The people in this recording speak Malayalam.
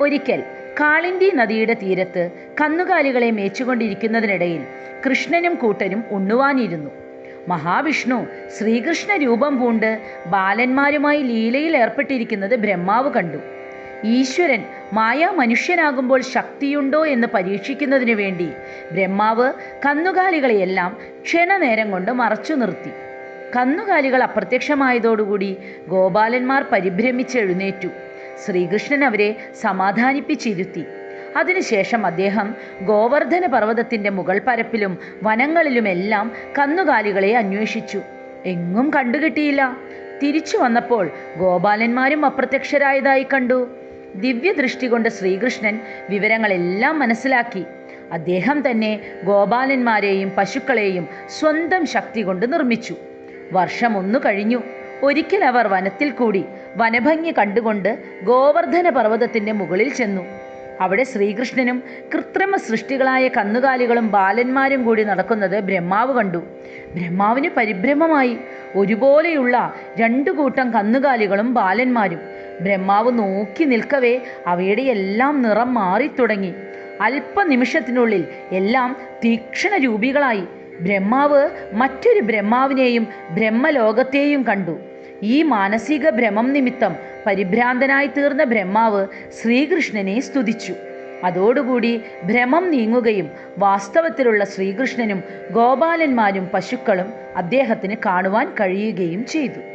ഒരിക്കൽ കാളിന്തി നദിയുടെ തീരത്ത് കന്നുകാലികളെ മേച്ചുകൊണ്ടിരിക്കുന്നതിനിടയിൽ കൃഷ്ണനും കൂട്ടരും ഉണ്ണുവാനിരുന്നു. മഹാവിഷ്ണു ശ്രീകൃഷ്ണ രൂപം പൂണ്ട് ബാലന്മാരുമായി ലീലയിൽ ഏർപ്പെട്ടിരിക്കുന്നത് ബ്രഹ്മാവ് കണ്ടു. ഈശ്വരൻ മായാ മനുഷ്യനാകുമ്പോൾ ശക്തിയുണ്ടോ എന്ന് പരീക്ഷിക്കുന്നതിനു വേണ്ടി ബ്രഹ്മാവ് കന്നുകാലികളെയെല്ലാം ക്ഷണനേരം കൊണ്ട് മറച്ചു നിർത്തി. കന്നുകാലികൾ അപ്രത്യക്ഷമായതോടുകൂടി ഗോപാലന്മാർ പരിഭ്രമിച്ചെഴുന്നേറ്റു ശ്രീകൃഷ്ണൻ അവരെ സമാധാനിപ്പിച്ചിരുത്തി. അതിനുശേഷം അദ്ദേഹം ഗോവർദ്ധന പർവതത്തിന്റെ മുകൾ പരപ്പിലും വനങ്ങളിലുമെല്ലാം കന്നുകാലികളെ അന്വേഷിച്ചു. എങ്ങും കണ്ടുകിട്ടിയില്ല. തിരിച്ചു വന്നപ്പോൾ ഗോപാലന്മാരും അപ്രത്യക്ഷരായതായി കണ്ടു. ദിവ്യദൃഷ്ടി കൊണ്ട് ശ്രീകൃഷ്ണൻ വിവരങ്ങളെല്ലാം മനസ്സിലാക്കി. അദ്ദേഹം തന്നെ ഗോപാലന്മാരെയും പശുക്കളെയും സ്വന്തം ശക്തി കൊണ്ട് നിർമ്മിച്ചു. വർഷം ഒന്നു കഴിഞ്ഞു. ഒരിക്കൽ അവർ വനത്തിൽ കൂടി വനഭംഗി കണ്ടുകൊണ്ട് ഗോവർദ്ധന പർവതത്തിന്റെ മുകളിൽ ചെന്നു. അവിടെ ശ്രീകൃഷ്ണനും കൃത്രിമ സൃഷ്ടികളായ കന്നുകാലികളും ബാലന്മാരും കൂടി നടക്കുന്നത് ബ്രഹ്മാവ് കണ്ടു. ബ്രഹ്മാവിന് പരിഭ്രമമായി. ഒരുപോലെയുള്ള രണ്ടു കൂട്ടം കന്നുകാലികളും ബാലന്മാരും. ബ്രഹ്മാവ് നോക്കി നിൽക്കവേ അവയുടെ എല്ലാം നിറം മാറിത്തുടങ്ങി. അല്പനിമിഷത്തിനുള്ളിൽ എല്ലാം തീക്ഷണ രൂപികളായി ബ്രഹ്മാവ് മറ്റൊരു ബ്രഹ്മാവിനെയും ബ്രഹ്മലോകത്തെയും കണ്ടു. ഈ മാനസിക ഭ്രമം നിമിത്തം പരിഭ്രാന്തനായി തീർന്ന ബ്രഹ്മാവ് ശ്രീകൃഷ്ണനെ സ്തുതിച്ചു. അതോടുകൂടി ഭ്രമം നീങ്ങുകയും വാസ്തവത്തിലുള്ള ശ്രീകൃഷ്ണനും ഗോപാലന്മാരും പശുക്കളും അദ്ദേഹത്തിന് കാണുവാൻ കഴിയുകയും ചെയ്തു.